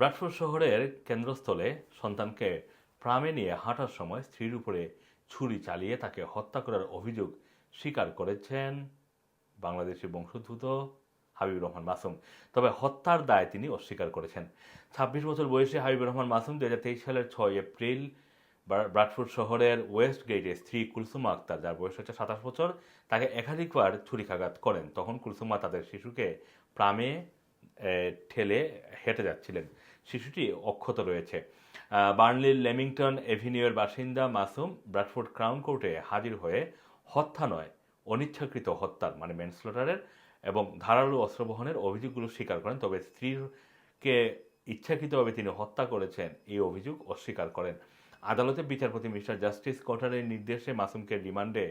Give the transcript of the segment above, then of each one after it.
Bradford শহরের কেন্দ্রস্থলে সন্তানকে প্রামে নিয়ে হাঁটার সময় স্ত্রীর উপরে ছুরি চালিয়ে তাকে হত্যা করার অভিযোগ স্বীকার করেছেন বাংলাদেশি বংশোদ্ভূত হাবিবুর রহমান মাসুম। তবে হত্যার দায় তিনি অস্বীকার করেছেন। ছাব্বিশ বছর বয়সে হাবিবুর রহমান মাসুম দু হাজার তেইশ সালের ছয় এপ্রিল ব্রা- ব্রাডফোর্ড শহরের ওয়েস্ট গেটে স্ত্রী কুলসুমা আক্তার, যার বয়স হচ্ছে সাতাশ বছর, তাকে একাধিকবার ছুরিকাঘাত করেন। তখন কুলসুমা তাদের শিশুকে প্রামে ঠেলে হেঁটে যাচ্ছিলেন। শিশুটি অক্ষত রয়েছে। বার্নলির লেমিংটন এভিনিউয়ের বাসিন্দা মাসুম ব্রাডফোর্ড ক্রাউন কোর্টে হাজির হয়ে হত্যা নয়, অনিচ্ছাকৃত হত্যার মানে ম্যানস্লটারের এবং ধারালো অস্ত্র বহনের অভিযোগগুলো স্বীকার করেন, তবে স্ত্রীকে ইচ্ছাকৃতভাবে তিনি হত্যা করেছেন, এই অভিযোগ অস্বীকার করেন। আদালতে বিচারপতি মিস্টার জাস্টিস কটারের নির্দেশে মাসুমকে রিমান্ডে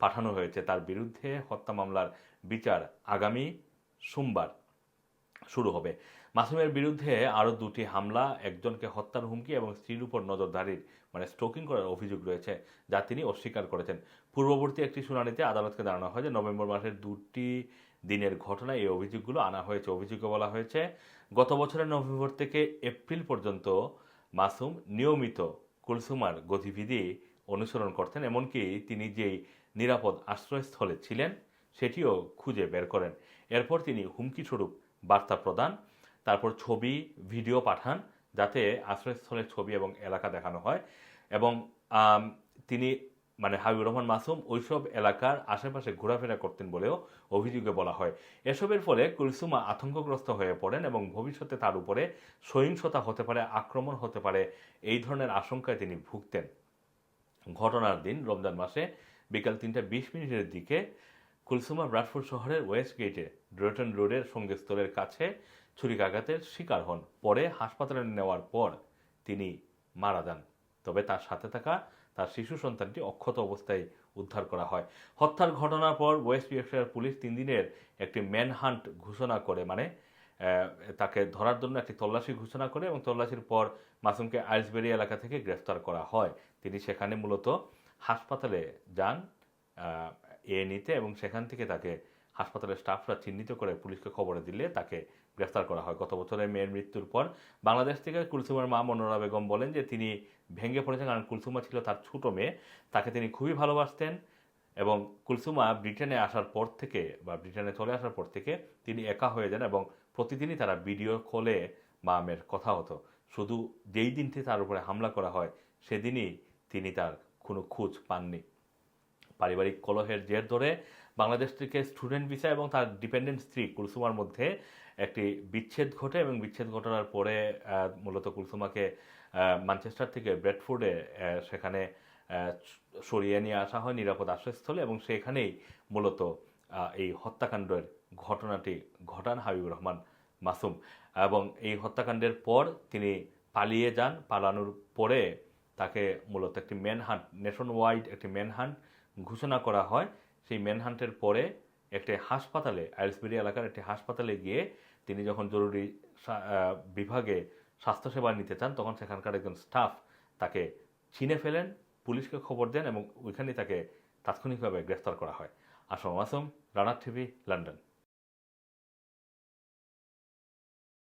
পাঠানো হয়েছে। তার বিরুদ্ধে হত্যা মামলার বিচার আগামী সোমবার। শুরু হবে। মাসুমের বিরুদ্ধে আরও দুটি হামলা, একজনকে হত্যার হুমকি এবং স্ত্রীর উপর নজরদারির মানে স্টোকিং করার অভিযোগ রয়েছে যা তিনি অস্বীকার করেছেন। পূর্ববর্তী একটি শুনানিতে আদালতকে জানানো হয় যে নভেম্বর মাসের দুটি দিনের ঘটনায় এই অভিযোগগুলো আনা হয়েছে। অভিযোগে বলা হয়েছে, গত বছরের নভেম্বর থেকে এপ্রিল পর্যন্ত মাসুম নিয়মিত কুলসুমার গতিবিধি অনুসরণ করতেন, এমনকি তিনি যেই নিরাপদ আশ্রয়স্থলে ছিলেন, সেটিও খুঁজে বের করেন। এরপর তিনি হুমকিস্বরূপ বার্তা প্রদান, তারপর ছবি, ভিডিও পাঠান, যাতে আশ্রয়স্থলের ছবি এবং এলাকা দেখানো হয়। এবং তিনি মানে হাবিবুর রহমান মাসুম ওইসব এলাকার আশেপাশে ঘোরাফেরা করতেন বলেও অভিযোগে বলা হয়। এসবের ফলে কুলসুমা আতঙ্কগ্রস্ত হয়ে পড়েন এবং ভবিষ্যতে তার উপরে সহিংসতা হতে পারে, আক্রমণ হতে পারে, এই ধরনের আশঙ্কায় তিনি ভুগতেন। ঘটনার দিন রমজান মাসে বিকাল তিনটা বিশ মিনিটের দিকে কুলসুমা ব্রাডফোর্ড শহরের ওয়েস্ট গেটে ড্রেটন রোডের সঙ্গীস্থলের কাছে ছুরিকাঘাতের শিকার হন। পরে হাসপাতালে নেওয়ার পর তিনি মারা যান। তবে তার সাথে থাকা তার শিশু সন্তানটি অক্ষত অবস্থায় উদ্ধার করা হয়। হত্যার ঘটনার পর ওয়েস্ট ইয়র্কশায়ার পুলিশ তিন দিনের একটি ম্যানহান্ট ঘোষণা করে মানে তাকে ধরার জন্য একটি তল্লাশি ঘোষণা করে এবং তল্লাশির পর মাসুমকে আইসবেরি এলাকা থেকে গ্রেফতার করা হয়। তিনি সেখানে মূলত হাসপাতালে যান এ নিতে এবং সেখান থেকে তাকে হাসপাতালের স্টাফরা চিহ্নিত করে পুলিশকে খবরে দিলে তাকে গ্রেফতার করা হয়। গত বছরের মেয়ের মৃত্যুর পর বাংলাদেশ থেকে কুলসুমার মা মনোরা বেগম বলেন যে তিনি ভেঙে পড়েছেন কারণ কুলসুমা ছিল তার ছোটো মেয়ে। তাকে তিনি খুবই ভালোবাসতেন এবং কুলসুমা ব্রিটেনে আসার পর থেকে বা ব্রিটেনে চলে আসার পর থেকে তিনি একা হয়ে যান এবং প্রতিদিনই তারা ভিডিও কলে মা মেয়ের কথা হতো। শুধু যেই দিনটি তার উপরে হামলা করা হয়, সেদিনই তিনি তার কোনো খোঁজ পাননি। পারিবারিক কলহের জের ধরে বাংলাদেশ থেকে স্টুডেন্ট ভিসা এবং তার ডিপেন্ডেন্ট স্ত্রী কুলসুমার মধ্যে একটি বিচ্ছেদ ঘটে এবং বিচ্ছেদ ঘটনার পরে মূলত কুলসুমাকে ম্যানচেস্টার থেকে ব্রেডফোর্ডে সেখানে সরিয়ে নিয়ে আসা হয় নিরাপদ আশ্রয়স্থলে এবং সেখানেই মূলত এই হত্যাকাণ্ডের ঘটনাটি ঘটান হাবিবুর রহমান মাসুম। এবং এই হত্যাকাণ্ডের পর তিনি পালিয়ে যান। পালানোর পরে তাকে মূলত একটি ম্যানহান্ট নেশন ওয়াইড একটি ম্যানহান্ট ঘোষণা করা হয়, সেই ম্যানহান্টের পরে একটি হাসপাতালে আইলসবেরি এলাকার একটি হাসপাতালে গিয়ে তিনি যখন জরুরি বিভাগে স্বাস্থ্যসেবা নিতে চান, তখন সেখানকার একজন স্টাফ তাকে চিনে ফেলেন, পুলিশকে খবর দেন এবং ওইখানেই তাকে তাৎক্ষণিকভাবে গ্রেফতার করা হয়। আসম আসম রানার টিভি, লন্ডন।